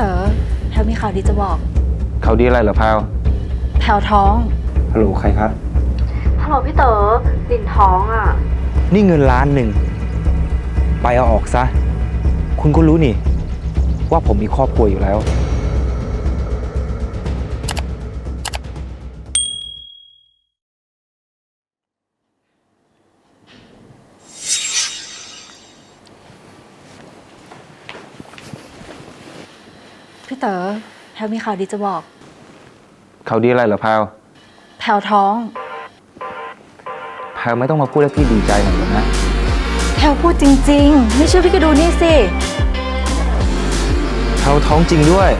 เต๋อแพลวมีข่าวดีจะบอก เขาดีอะไรเหรอพาวแพลวท้อง ฮัลโหลใครครับ ฮัลโหลพี่เต๋อลินท้องอะ นี่เงินล้านหนึ่ง ไปเอาออกซะ คุณก็รู้นี่ ว่าผมมีครอบครัวอยู่แล้ว พี่เต๋อแพลวมีข่าวดีจะบอก เขาดีอะไรเหรอพาวแพลวท้องพาวไม่ต้องมาพูดให้พี่ดีใจหน่อยเหรอนะแพลวพูดจริง ๆ ไม่เชื่อพี่ก็ดูนี่สิพาวท้องจริงด้วย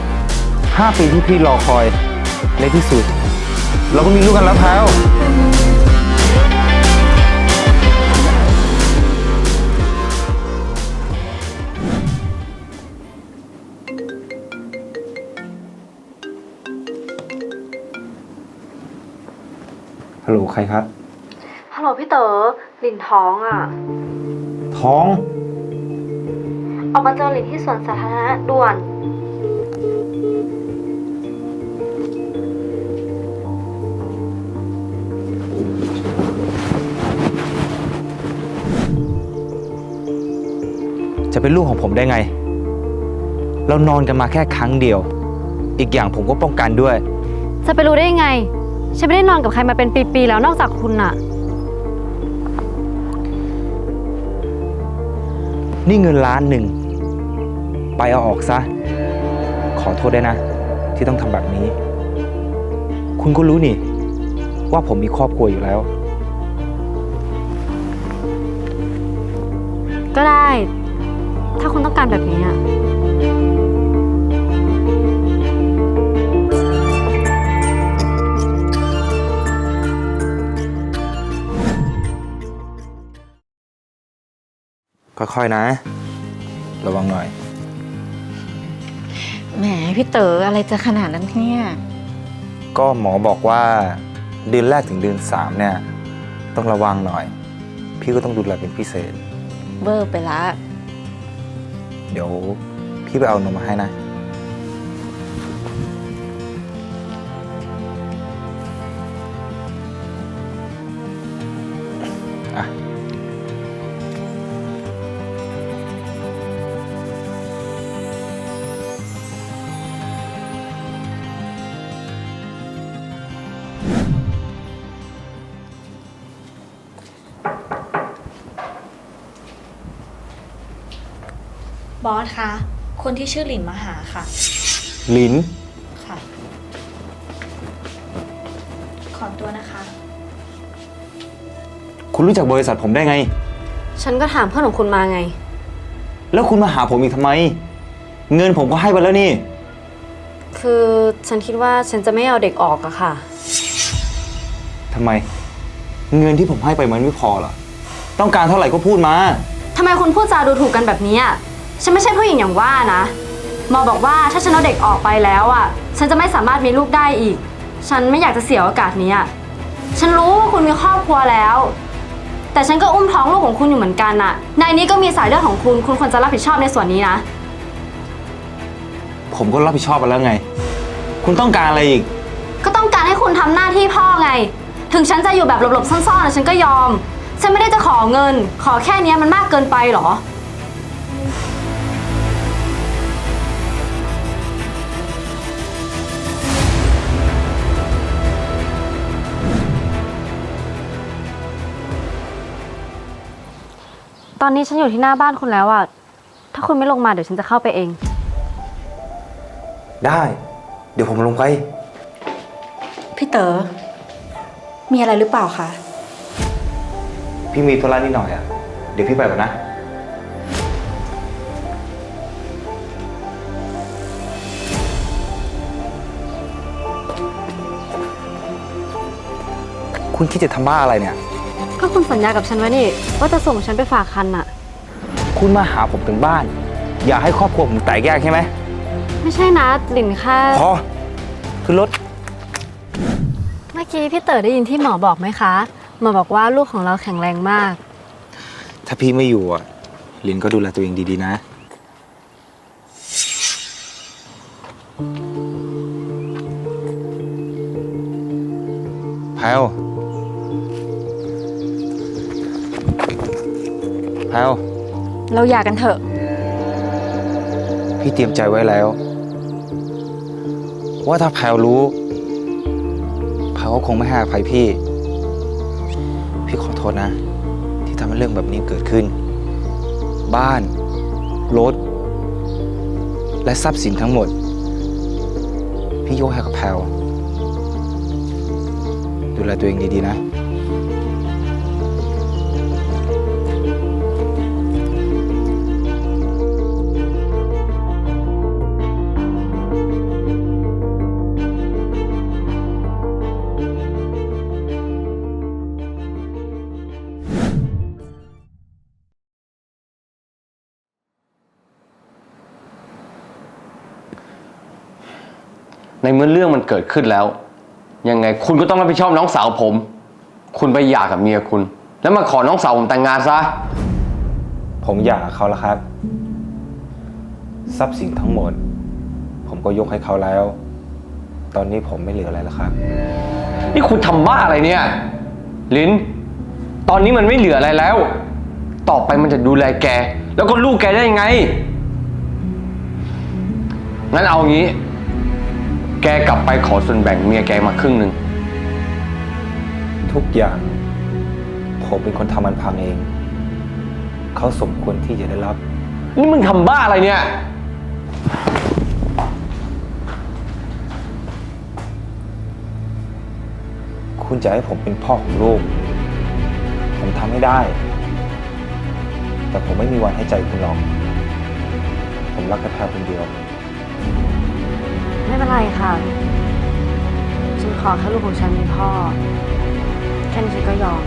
ห้าปีที่พี่รอคอยในที่สุด เราก็มีลูกกันแล้วพาว ฮัลโหลใครครับ ฮัลโหลพี่เต๋อลินท้องอะ ท้อง ออกมาเจอลินที่สวนสาธารณะด่วน จะเป็นลูกของผมได้ไง เรานอนกันมาแค่ครั้งเดียว อีกอย่างผมก็ป้องกันด้วย จะไปรู้ได้ยังไง ฉันไม่ได้นอนกับใครมาเป็นปีๆแล้วนอกจากคุณน่ะ นี่เงินล้านหนึ่ง ไปเอาออกซะ ขอโทษได้วยนะ ที่ต้องทำแบบนี้ คุณก็รู้นี่ ว่าผมมีครอบครัวอยู่แล้ว ก็ได้ ถ้าคุณต้องการแบบนี้อะ ค่อยๆนะ ระวังหน่อย แหมพี่เต๋ออะไรจะขนาดนั้นเนี่ย ก็หมอบอกว่าเดือนแรกถึงเดือนสามเนี่ย ต้องระวังหน่อย พี่ก็ต้องดูแลเป็นพิเศษ เบอร์ไปละ เดี๋ยวพี่ไปเอานมมาให้นะอะ บอสคะ คนที่ชื่อหลินมาหาค่ะ ลิน ค่ะ ขอตัวนะคะ คุณรู้จักบริษัทผมได้ไง ฉันก็ถามเพื่อนของคุณมาไง แล้วคุณมาหาผมอีกทำไม เงินผมก็ให้ไปแล้วนี่ คือฉันคิดว่าฉันจะไม่เอาเด็กออกอะค่ะ ทำไม เงินที่ผมให้ไปมันไม่พอเหรอ ต้องการเท่าไหร่ก็พูดมา ทำไมคุณพูดจาดูถูกกันแบบนี้อะ ฉันไม่ใช่ผู้หญิงอย่างว่านะหมอบอกว่าถ้าฉันเอาเด็กออกไปแล้วอะฉันจะไม่สามารถมีลูกได้อีก ฉันไม่อยากจะเสียโอกาสนี้อะฉันรู้ว่าคุณมีครอบครัวแล้ว แต่ฉันก็อุ้มท้องลูกของคุณอยู่เหมือนกันอะในนี้ก็มีสายเลือดของคุณ คุณควรจะรับผิดชอบในส่วนนี้นะ ผมก็รับผิดชอบไปแล้วไง คุณต้องการอะไรอีก ก็ต้องการให้คุณทำหน้าที่พ่อไง ถึงฉันจะอยู่แบบหลบๆซ่อนๆนะฉันก็ยอม ฉันไม่ได้จะขอเงิน ขอแค่เนี้ยมันมากเกินไปเหรอ ตอนนี้ฉันอยู่ที่หน้าบ้านคุณแล้วอะถ้าคุณไม่ลงมาเดี๋ยวฉันจะเข้าไปเอง ได้ เดี๋ยวผมลงไป พี่เต๋อ มีอะไรหรือเปล่าคะ พี่มีธุระนิดหน่อยอะเดี๋ยวพี่ไปก่อนนะ คุณคิดจะทำบ้าอะไรเนี่ย ก็คุณสัญญากับฉันไว้นี่ ว่าจะส่งฉันไปฝากคันอะคุณมาหาผมถึงบ้าน อยากให้ครอบครัวผมแตกแยกใช่ไหมไม่ใช่นะหลินแค่พอขึ้นรถ เมื่อกี้พี่เต๋อได้ยินที่หมอบอกไหมคะ หมอบอกว่าลูกของเราแข็งแรงมาก ถ้าพี่ไม่อยู่อะลินก็ดูแลตัวเองดีๆนะ แพลว แพลวเราหย่ากันเถอะ พี่เตรียมใจไว้แล้ว ว่าถ้าแพลวรู้แพลวก็คงไม่ให้อภัยพี่ พี่ขอโทษนะ ที่ทำให้เรื่องแบบนี้เกิดขึ้น บ้าน รถ และทรัพย์สินทั้งหมด พี่ยกให้กับแพลวดูแลตัวเองดีๆนะ ในเมื่อเรื่องมันเกิดขึ้นแล้ว ยังไงคุณก็ต้องรับผิดชอบน้องสาวผม คุณไปหย่ากับเมียคุณ แล้วมาขอน้องสาวผมแต่งงานซะ ผมหย่ากับเขาแล้วครับ ทรัพย์สินทั้งหมด ผมก็ยกให้เขาแล้ว ตอนนี้ผมไม่เหลืออะไรแล้วครับ นี่คุณทำบ้าอะไรเนี่ย ลินตอนนี้มันไม่เหลืออะไรแล้ว ต่อไปมันจะดูแลแก แล้วก็ลูกแกได้ยังไง งั้นเอางี้ แกกลับไปขอส่วนแบ่งเมียแกมาครึ่งหนึ่ง ทุกอย่าง ผมเป็นคนทำมันพังเอง เขาสมควรที่จะได้รับ นี่มึงทำบ้าอะไรเนี่ย คุณจะให้ผมเป็นพ่อของลูก ผมทำไม่ได้ แต่ผมไม่มีวันให้ใจคุณหรอก ผมรักแค่แพรคนเดียว ไม่เป็นไรค่ะ ฉันขอแค่ลูกของฉันมีพ่อ แค่นี้ฉันก็ยอม